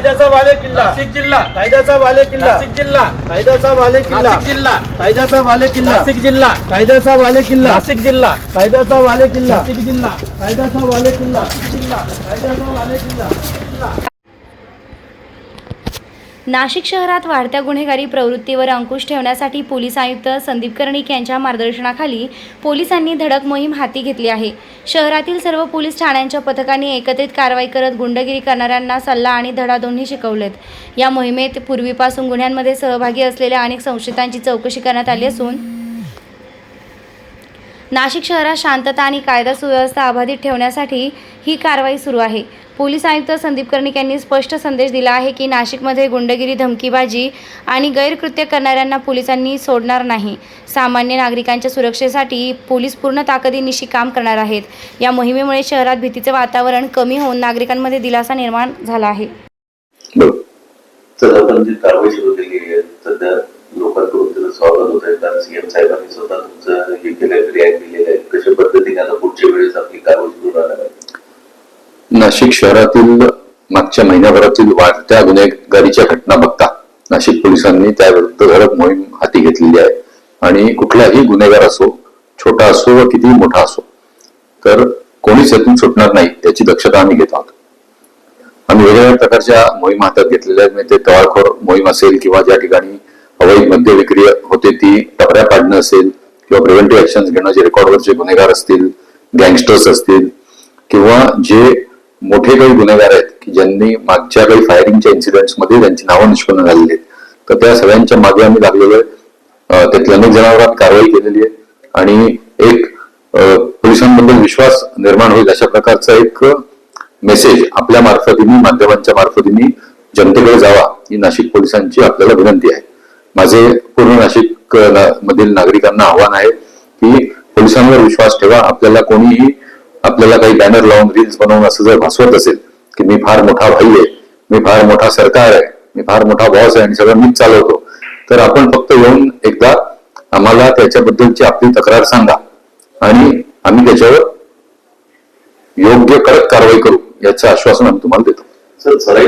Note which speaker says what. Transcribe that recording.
Speaker 1: कायद्याचा बाले किल्ला.
Speaker 2: नाशिक जिल्हा.
Speaker 1: कायद्याचा बाले किल्ला.
Speaker 2: नाशिक जिल्हा.
Speaker 1: कायद्याचा बाले किल्ला.
Speaker 2: नाशिक जिल्हा.
Speaker 1: कायद्याचा बाले किल्ला.
Speaker 2: नाशिक जिल्हा.
Speaker 1: कायद्याचा बाले किल्ला.
Speaker 2: नाशिक जिल्हा.
Speaker 1: कायद्याचा बाले किल्ला.
Speaker 2: नाशिक जिल्हा.
Speaker 1: कायद्याचा बाले किल्ला. कायद्याचा बाले किल्ला.
Speaker 3: नाशिक शहरात वाढत्या गुन्हेगारी प्रवृत्तीवर अंकुश ठेवण्यासाठी पोलीस आयुक्त संदीप कर्णिक यांच्या मार्गदर्शनाखाली पोलिसांनी धडक मोहीम हाती घेतली आहे. शहरातील सर्व पोलीस ठाण्यांच्या पथकांनी एकत्रित कारवाई करत गुंडगिरी करणाऱ्यांना सल्ला आणि धडा दोन्ही शिकवलेत. या मोहिमेत पूर्वीपासून गुन्ह्यांमध्ये सहभागी असलेल्या अनेक संशयितांची चौकशी करण्यात आली असून नाशिक शहरात शांतता आणि कायदा सुव्यवस्था अबाधित ठेवण्यासाठी ही कारवाई सुरू आहे. पोलीस आयुक्त संदीप कर्णिक यांनी स्पष्ट संदेश दिला आहे की नाशिकमध्ये गुंडगिरी धमकीबाजी आणि गैरकृत्य करणाऱ्यांना पोलिसांनी सोडणार नाही. सामान्य नागरिकांच्या सुरक्षेसाठी पोलीस पूर्ण ताकदीनिशी काम करणार आहेत. या मोहिमेमुळे शहरात भीतीचं वातावरण कमी होऊन नागरिकांमध्ये दिलासा निर्माण झाला आहे.
Speaker 4: तर आपण जी कारवाई सुरू केली आहे सध्या लोकांकडून त्याचं स्वागत होत आहे. कारण सीएम साहेबांनी स्वतः तुमचं हे केलं रिॲक्ट केलेलं आहे कशा पद्धतीने आता पुढच्या वेळेस आपली कारवाई सुरू राहणार आहे
Speaker 5: नाशिक शहरातील मागच्या महिन्याभरातील वाढत्या गुन्हेगारीच्या घटना बघता नाशिक पोलिसांनी त्याविरुद्ध धडक मोहीम हाती घेतलेली आहे. आणि कुठलाही गुन्हेगार असो छोटा असो व कितीही मोठा असो तर कोणीच यातून सुटणार नाही याची दक्षता आम्ही घेत आहोत. आम्ही वेगवेगळ्या प्रकारच्या मोहीम हातात घेतलेल्या आहेत. म्हणजे ते टवाळखोर मोहीम असेल किंवा ज्या ठिकाणी अवैध मद्य विक्री होते ती टपऱ्या पाडणं असेल किंवा प्रिव्हेंटिव्ह ऍक्शन घेणं जे रेकॉर्डवरचे गुन्हेगार असतील गँगस्टर्स असतील किंवा जे मोठे काही गुन्हेगार आहेत की ज्यांनी मागच्या काही फायरिंगच्या इन्सिडेंट्समध्ये त्यांची नावं निष्पन्न झालेली आहेत. तर त्या सगळ्यांच्या मागे आम्ही लागलेलो आहे. त्यातल्या अनेक जणांवर कारवाई केलेली आहे. आणि एक पोलिसांबद्दल विश्वास निर्माण होईल अशा प्रकारचा एक मेसेज आपल्या मार्फतीने माध्यमांच्या मार्फतीने जनतेकडे जावा ही नाशिक पोलिसांची आपल्याला विनंती आहे. माझे पूर्ण नाशिक मधील नागरिकांना आव्हान आहे की पोलिसांवर विश्वास ठेवा. आपल्याला कोणीही आपल्याला काही बॅनर लावून रील्स बनवून असं जर भासवत असेल की मी फार मोठा भाई आहे मी फार मोठा सरकार आहे मी फार मोठा बॉस आहे आणि सगळं मीच चालवतो तर आपण फक्त येऊन एकदा आम्हाला त्याच्याबद्दलची आपली तक्रार सांगा आणि आम्ही त्याच्यावर योग्य कडक कारवाई करू याचं आश्वासन आम्ही तुम्हाला देतो.
Speaker 4: सर सराई